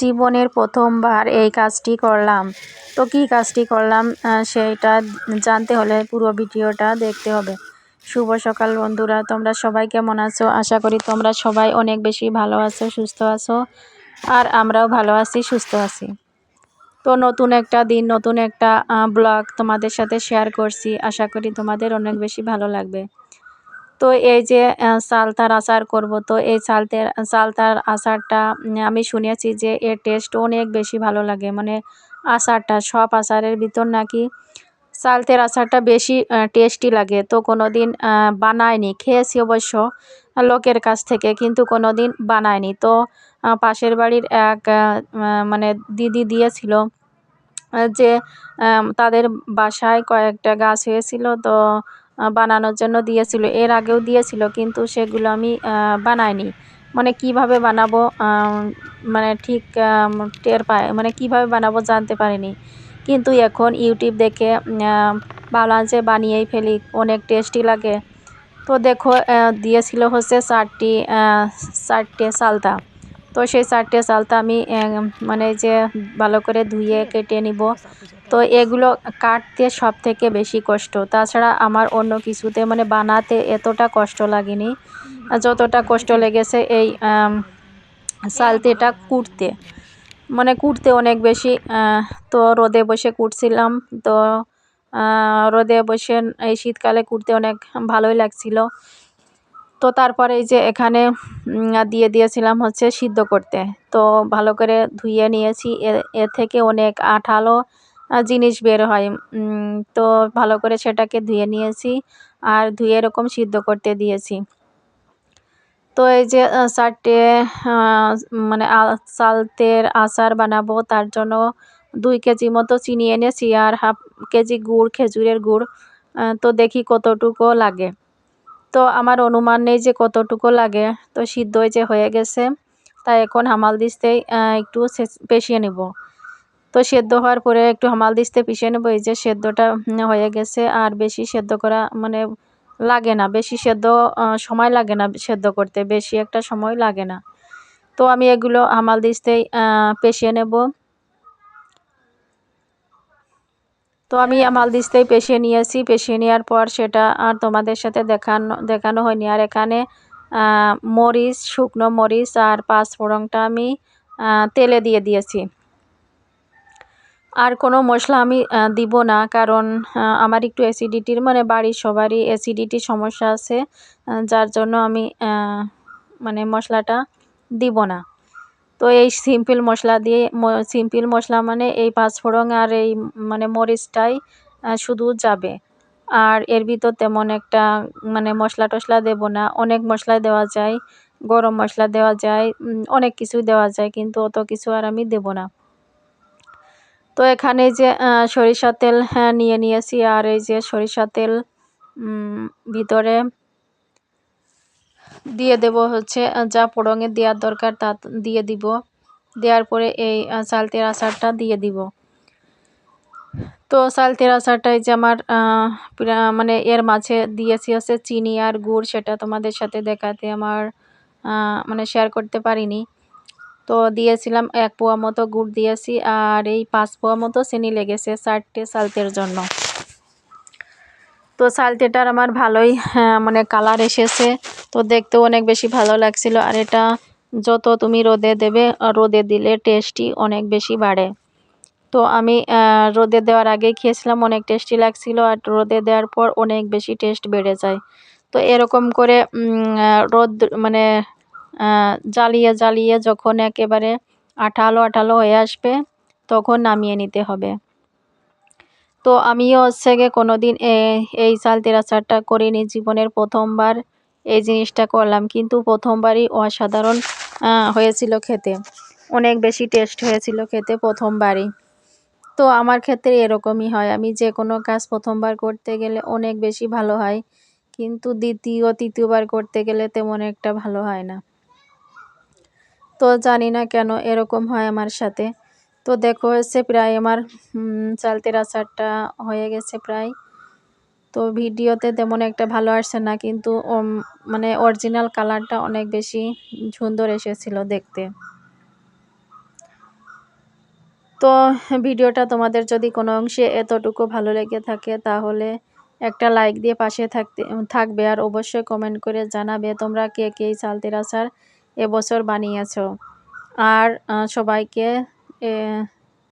জীবনের প্রথমবার এই কাজটি করলাম। তো কী কাজটি করলাম সেইটা জানতে হলে পুরো ভিডিওটা দেখতে হবে। শুভ সকাল বন্ধুরা, তোমরা সবাই কেমন আছো? আশা করি তোমরা সবাই অনেক বেশি ভালো আছো, সুস্থ আছো, আর আমরাও ভালো আছি, সুস্থ আছি। তো নতুন একটা দিন, নতুন একটা ব্লগ তোমাদের সাথে শেয়ার করছি। আশা করি তোমাদের অনেক বেশি ভালো লাগবে। তো এই যে সালতার আচার করব, তো এই সালতের সালতার আচারটা আমি শুনেছি যে এর টেস্ট অনেক বেশি ভালো লাগে। মানে আচারটা, সব আচারের ভিতর নাকি সালতের আচারটা বেশি টেস্টি লাগে। তো কোনো দিন বানায়নি, খেয়েছি অবশ্য লোকের কাছ থেকে, কিন্তু কোনো দিন বানায়নি। তো পাশের বাড়ির এক মানে দিদি দিয়েছিল যে তাদের বাসায় কয়েকটা গাছ হয়েছিল, তো বানানোর জন্য দিয়েছিল। এর আগেও দিয়েছিল, কিন্তু সেগুলো আমি বানাইনি। মানে কীভাবে বানাবো মানে ঠিক টের পায় মানে কীভাবে বানাবো জানতে পারিনি। কিন্তু এখন ইউটিউব দেখে যে বানিয়েই ফেলি, অনেক টেস্টি লাগে। তো দেখো দিয়েছিল হচ্ছে চারটি চারটে সালতা। তো সেই চারটে চালতা আমি মানে যে ভালো করে ধুয়ে কেটে নিব। তো এগুলো কাটতে সব থেকে বেশি কষ্ট। তাছাড়া আমার অন্য কিছুতে মানে বানাতে এতটা কষ্ট লাগেনি। যতটা কষ্ট লেগেছে এই আম, সালতেটা কুটতে। মানে কুটতে অনেক বেশি তো রোদে বসে কুটছিলাম। তো রোদে বসে এই শীতকালে কুটতে অনেক ভালোই লাগছিল। তো তারপরে এই যে এখানে দিয়ে দিয়েছিলাম হচ্ছে সিদ্ধ করতে। তো ভালো করে ধুয়ে নিয়েছি। এ থেকে অনেক আঠালো জিনিস বের হয়। তো ভালো করে সেটাকে ধুয়ে নিয়েছি আর ধুয়ে এরকম সিদ্ধ করতে দিয়েছি। তো এই যে চারটে মানে সালতের আচার বানাবো, তার জন্য দুই কেজি মতো চিনি এনেছি আর হাফ কেজি গুড়, খেজুরের গুড় তো দেখি কতটুকু লাগে। তো আমার অনুমান নেই যে কতটুকু লাগে। তো সিদ্ধ যে হয়ে গেছে তাই এখন হামাল দিস্তেই আহ, একটু পেশিয়ে নেব। তো সেদ্ধ হওয়ার পরে একটু হামাল দিস্তে পিষে নেব। এই যে সেদ্ধটা হয়ে গেছে আর বেশি সেদ্ধ করা মানে লাগে না। বেশি সেদ্ধ সময় লাগে না সেদ্ধ করতে। বেশি একটা সময় লাগে না। তো আমি এগুলো হামাল দিস্তেই পেষিয়ে নেব। তো আমি আমাল দিস্তেই পেশিয়ে নিয়েছি পেশিয়ে নেওয়ার পর সেটা আর তোমাদের সাথে দেখানো দেখানো হয়নি। আর এখানে মরিচ, শুকনো মরিচ আর পাঁচ ফোড়নটা আমি তেলে দিয়ে দিয়েছি। আর কোনো মশলা আমি দিব না। কারণ আমার একটু অ্যাসিডিটির মানে বাড়ির সবারই অ্যাসিডিটির সমস্যা আছে। যার জন্য আমি মানে মশলাটা দিব না। তো এই সিম্পল মশলা দিয়ে সিম্পল মশলা মানে এই পাঁচফোড়ন আর এই মানে মরিচটাই শুধু যাবে। আর এর ভিতর তেমন একটা মানে মশলা টশলা দেব না। অনেক মশলা দেওয়া যায় গরম মশলা দেওয়া যায় অনেক কিছুই দেওয়া যায় কিন্তু অত কিছু আর আমি দেব না। তো এখানে যে আহ, সরিষার তেল হ্যাঁ নিয়ে নিয়েছি। আর এই যে সরিষার তেল ভিতরে দিয়ে দেব হচ্ছে যা পোড়ঙে দেওয়ার দরকার তা দিয়ে দিব। দেওয়ার পরে এই আহ, চালতের আচারটা দিয়ে দিব। তো চালতের আচারটাই যে আমার মানে এর মাঝে দিয়েছি হচ্ছে চিনি আর গুড় সেটা তোমাদের সাথে দেখাতে আমার মানে শেয়ার করতে পারিনি। তো দিয়েছিলাম এক পোয়া মতো গুড় দিয়েছি আর এই পাঁচ পোয়া মতো চিনি লেগেছে চারটে সালতের জন্য। তো সালতেটার আমার ভালোই হ্যাঁ, মানে কালার এসেছে। তো দেখতেও অনেক বেশি ভালো লাগছিল। আর এটা যত তুমি রোদে দেবে রোদে দিলে টেস্টি অনেক বেশি বাড়ে। তো আমি রোদে দেওয়ার আগেই খেয়েছিলাম, অনেক টেস্টি লাগছিল, আর রোদে দেওয়ার পর অনেক বেশি টেস্ট বেড়ে যায়। তো এরকম করে রোদ মানে জ্বালিয়ে জ্বালিয়ে যখন একেবারে আঠালো আঠালো হয়ে আসবে, তখন নামিয়ে নিতে হবে। তো আমিও হচ্ছে গিয়ে কোনো দিন এই চালতের আচারটা করিনি। জীবনের প্রথমবার এই জিনিসটা করলাম। কিন্তু প্রথমবারই অসাধারণ হয়েছিল খেতে। অনেক বেশি টেস্ট হয়েছিল খেতে প্রথমবারই। তো আমার ক্ষেত্রে এরকমই হয়। আমি যে কোনো কাজ প্রথমবার করতে গেলে অনেক বেশি ভালো হয়। কিন্তু দ্বিতীয়, তৃতীয়বার করতে গেলে তেমন একটা ভালো হয় না। তো জানি না কেন এরকম হয় আমার সাথে। তো দেখো হচ্ছে প্রায় আমার চালতের আচারটা হয়ে গেছে প্রায়। তো ভিডিওতে তেমন একটা ভালো আসছে না, কিন্তু মানে অরিজিনাল কালারটা অনেক বেশি সুন্দর এসেছিল দেখতে। তো ভিডিওটা তোমাদের যদি কোনো অংশে এতটুকু ভালো লেগে থাকে, তাহলে একটা লাইক দিয়ে পাশে থাকতে, থাকবে আর অবশ্যই কমেন্ট করে জানাবে তোমরা কে কে সালতের আচার এবছর বানিয়েছ। আর সবাইকে